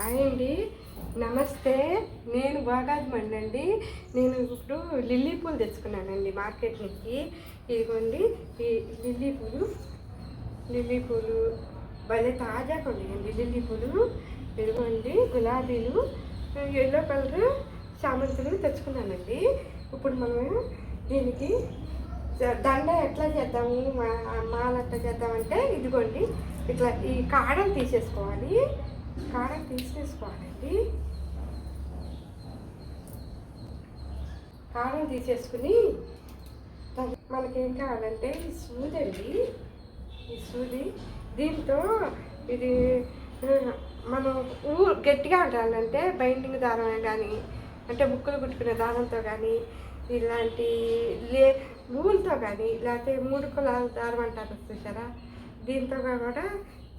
Hi అండి. నమస్తే. నేను బాగాజమండి అండి నేను ఇప్పుడు లిల్లీ పూలు తెచ్చుకున్నానండి మార్కెట్ నుంచి. ఇదిగోండి ఈ లిల్లీ పూలు. లిల్లీ పూలు. భలే తాజాగా ఉన్నాయండి లిల్లీ పూలు. ఇదిగోండి గులాబీలు. ఎల్లో కలర్ చామంతులు తెచ్చుకున్నానండి. ఇప్పుడు మనం దీనికి దండ ఎట్లా చేద్దాము? మా- మాల ఎట్లా చేద్దామంటే ఇదిగోండి ఇట్లా ఈ కాడలు తీసేసుకోవాలి. కాడలు తీసేసుకోవాలండి. కారం తీసేసుకుని మనకేం కావాలంటే ఈ సూది అండి. ఈ సూది దీంతో ఇది మనం ఊ గట్టిగా ఉండాలంటే బైండింగ్ దారం కానీ అంటే ముక్కలు కుట్టుకునే దారంతో కానీ ఇలాంటి లే నూలుతో కానీ లేకపోతే మూడు కులాల దారం అంటారు చూసారా? దీంతో కూడా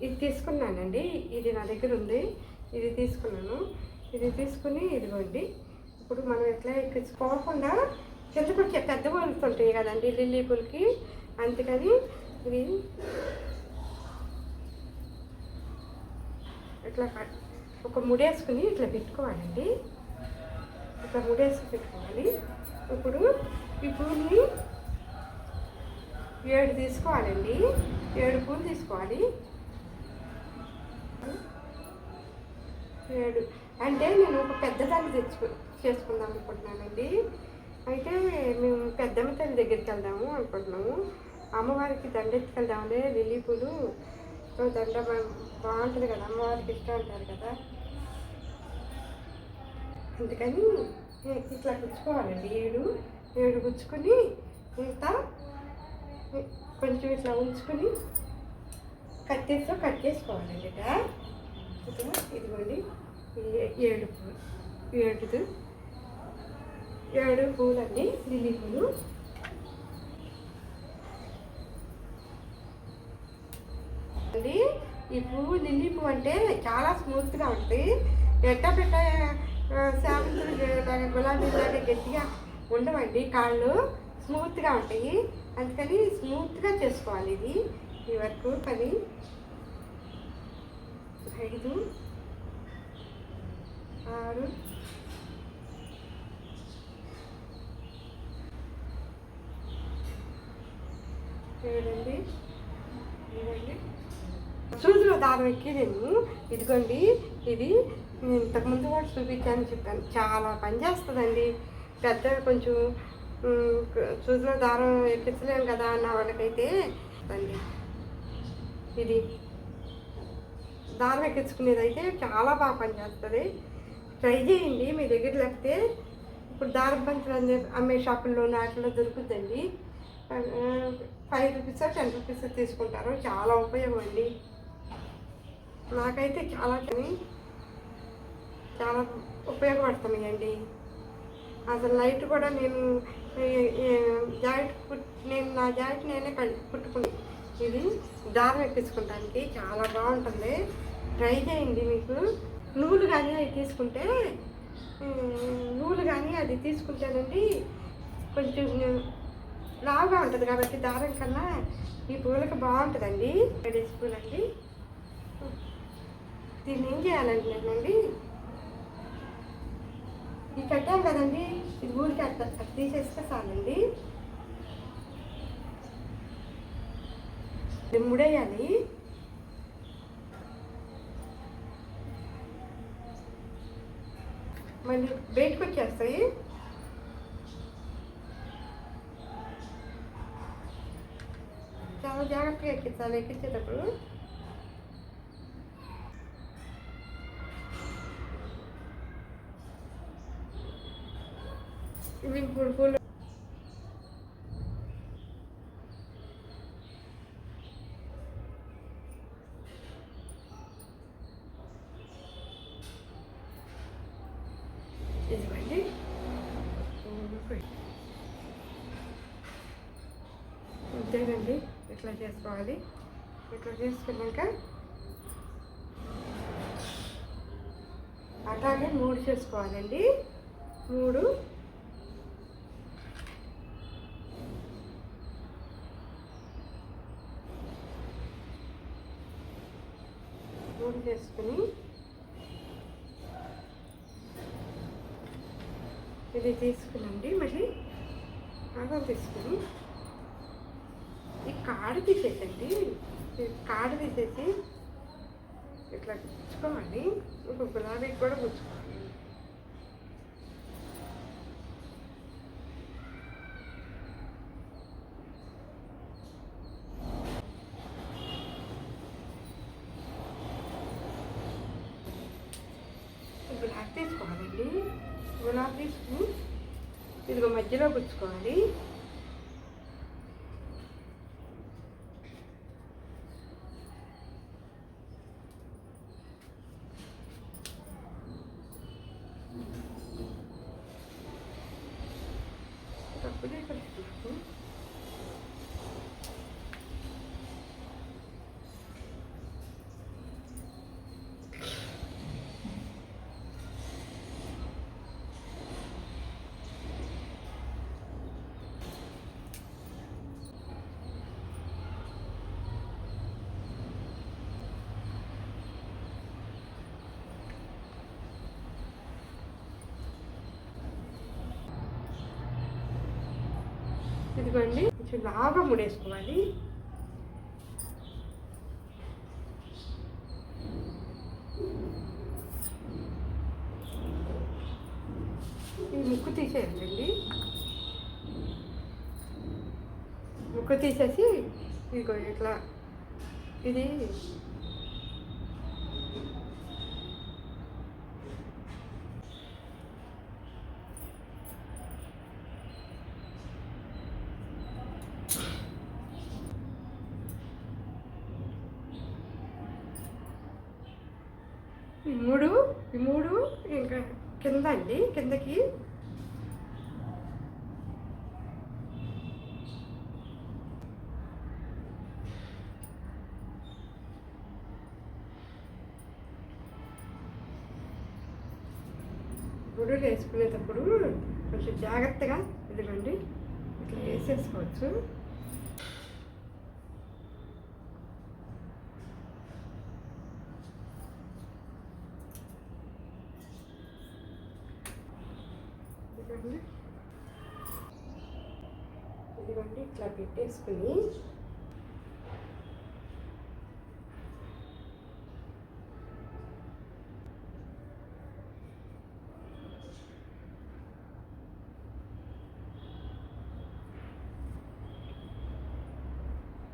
ఇది తీసుకున్నానండి. ఇది నా దగ్గర ఉంది. ఇది తీసుకున్నాను. ఇది తీసుకుని ఇదిగోండి. ఇప్పుడు మనం ఎట్లా ఎక్కించుకోకుండా కిందకు వచ్చే పెద్ద పూలతో ఉంటాయి కదండి లిల్లీ పూలకి. అందుకని ఇది ఇట్లా కట్- ఒక ముడేసుకుని ఇట్లా పెట్టుకోవాలండి. ఇట్లా ముడేసి పెట్టుకోవాలి. ఇప్పుడు ఈ పూల్ని ఏడు తీసుకోవాలండి. ఏడు పూలు తీసుకోవాలి. ఏడు అంటే నేను ఒక పెద్ద దాన్ని తెచ్చుకు చేసుకుందాం అనుకుంటున్నానండి. అయితే మేము పెద్దమ్మ తల్లి దగ్గరికి వెళ్దాము అనుకుంటున్నాము. అమ్మవారికి దండ ఎత్తుకెళ్దామని లిల్లీ పూలు దండ బాగుంటుంది కదా అమ్మవారికి ఇష్టం అంటారు కదా. అందుకని ఇట్లా గుచ్చుకోవాలండి. ఏడు ఏడు గుచ్చుకొని ఇంత కొంచెం ఇట్లా ఉంచుకొని కట్టేస్తో కట్ చేసుకోవాలండి ఇక. ఇట్లా ఇదిగోండి. ఏడు పూలు ఏడుది. ఏడు పూలండి లిల్లీ పూలు అండి ఈ పువ్వు లిల్లీ పువ్వు అంటే చాలా స్మూత్గా ఉంటుంది ఎట్ట పెట్ట శామంతులు గులాబీ లాగా గట్టిగా ఉండవండి. కాళ్ళు స్మూత్గా ఉంటాయి. అందుకని స్మూత్గా చేసుకోవాలి ఇది. ఈ వరకు పని ఐదు ఆరు. ఏడండి? ఏడండి? సూదిలో దారం ఎక్కి నేను ఇదిగోండి ఇది నేను ఇంతకుముందు కూడా చూపించాను చెప్పాను. చాలా పని చేస్తుందండి. పెద్ద కొంచెం ఉమ్, దారం ఎక్కించలేము కదా అన్న వాళ్ళకైతే అండి ఇది. దారం ఎక్కించుకునేది అయితే చాలా బాగా పనిచేస్తుంది. ట్రై చేయండి మీ దగ్గర లేకపోతే ఇప్పుడు దారం అనే అమ్మే షాపుల్లో నాటిలో దొరుకుతుందండి. ఫైవ్ రూపీస్ టెన్ రూపీస్ తీసుకుంటారు. చాలా ఉపయోగం అండి. నాకైతే చాలా కానీ చాలా ఉపయోగపడుతున్నాయండి. అసలు లైట్ కూడా నేను జాకెట్ కుట్ నేను నా జాకెట్ నేనే కుట్టుకుని ఇది దారం ఎక్కించుకోవడానికి చాలా బాగుంటుంది. ట్రై చేయండి మీకు. నూలు కానీ అవి తీసుకుంటే నూలు కానీ అది తీసుకుంటేనండి కొంచెం లావుగా ఉంటుంది కాబట్టి దారం కన్నా ఈ పూలకి బాగుంటుందండి. లేడీస్ పూలు అండి. దీన్ని ఏం చేయాలంటున్నానండి ఇది కట్టాం కదండి ఇది ఊరికి అట్లా అట్లా తీసేస్తే చాలండి. ఇది ముడేయాలి. మళ్ళీ బయటకు వచ్చేస్తాయి చాలా జాగ్రత్తగా ఎక్కించాలి ఎక్కించేటప్పుడు ఇవి ఇప్పుడు పూలు సరిపోయిందండి ఇట్లా చేసుకోవాలి. ఇట్లా చేసుకున్నాక అట్లాగే మూడు చేసుకోవాలండి. మూడు. మూడు చేసుకుని ఇది తీసుకునండి. మళ్ళీ అలా తీసుకుని ఈ కాడ తీసేసండి. కాడ తీసేసి ఇట్లా గుచ్చుకోవాలి ఒక గులాబీకి కూడా గుచ్చుకోవాలి. గులాబీ తీసుకోవాలండి. గులాబీ తీసుకుని ఇదిగో మధ్యలో గుచ్చుకోవాలి. ఇదిగోండి కొంచెం లాగా ముడేసుకోవాలి. ఇది ముక్కు తీసేయండి. ముక్కు తీసేసి ఇదిగో ఇట్లా ఇది మూడు ఈ మూడు ఇంకా కింద అండి కిందకి. గుడులు వేసుకునేటప్పుడు కొంచెం జాగ్రత్తగా ఇదిగండి ఇట్లా వేసేసుకోవచ్చు. పెట్టుకుని ఇదిగోండి ఇట్లా పెట్టేసుకుని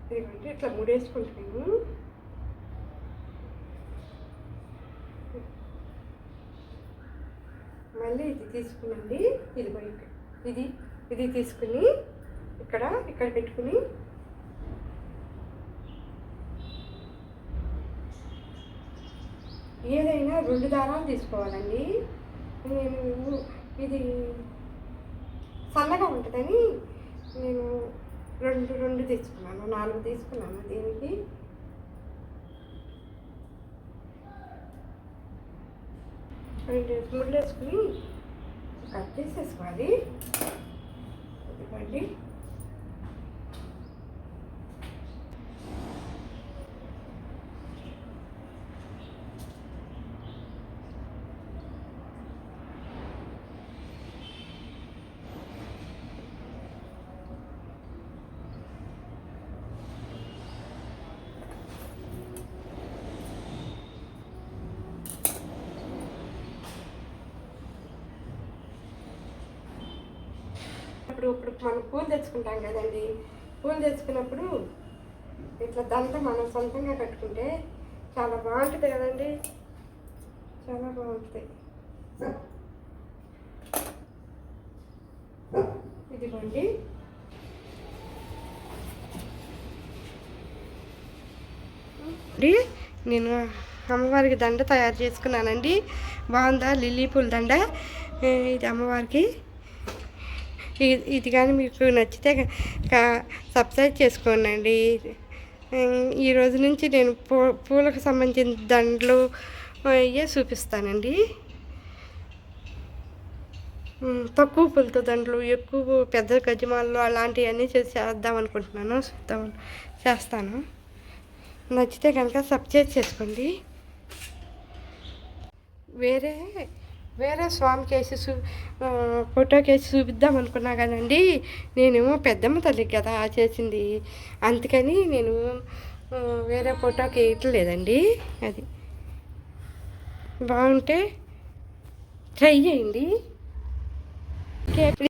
ఇదిగోండి ఇట్లా ముడేసుకుంటాను మళ్ళీ ఇది ఇది ఇది ఇది తీసుకుని ఇక్కడ ఇక్కడ పెట్టుకుని. ఏదైనా రెండు దారాలు తీసుకోవాలండి. నేను ఇది సన్నగా ఉంటుందని నేను రెండు రెండు తీసుకున్నాను. నాలుగు తీసుకున్నాను దీనికి. రెండు ముళ్ళు వేసుకుని కట్ చేసేసుకోవాలి ఇదిగోండి ఇప్పుడు ఇప్పుడు మనం పూలు తెచ్చుకుంటాం కదండి. పూలు తెచ్చుకున్నప్పుడు ఇట్లా దంతా మనం సొంతంగా కట్టుకుంటే చాలా బాగుంటుంది కదండి. చాలా బాగుంటుంది. ఇదిగోండి. అండి నేను అమ్మవారికి దండ తయారు చేసుకున్నానండి. బాగుందా? లిల్లీ పూల దండ. ఇది అమ్మవారికి. ఇది కానీ మీకు నచ్చితే సబ్స్క్రైబ్ చేసుకోనండి. ఈ రోజు నుంచి నేను పూ పూలకు సంబంధించిన దండలు అయ్యే చూపిస్తానండి. తక్కువ పూలతో దండలు ఎక్కువ పెద్ద గజమాలు అలాంటివన్నీ చేసి చేద్దాం అనుకుంటున్నాను. చూద్దాం చేస్తాను. నచ్చితే కనుక సబ్స్క్రైబ్ చేసుకోండి. వేరే వేరే స్వామికి వేసి చూ ఫోటోకి వేసి చూపిద్దాం అనుకున్నా కానండి నేనేమో పెద్దమ్మ తల్లికి కదా చేసింది. అందుకని నేను వేరే ఫోటోకి వేయట్లేదండి అది. బాగుంటే ట్రై చేయండి. కేక్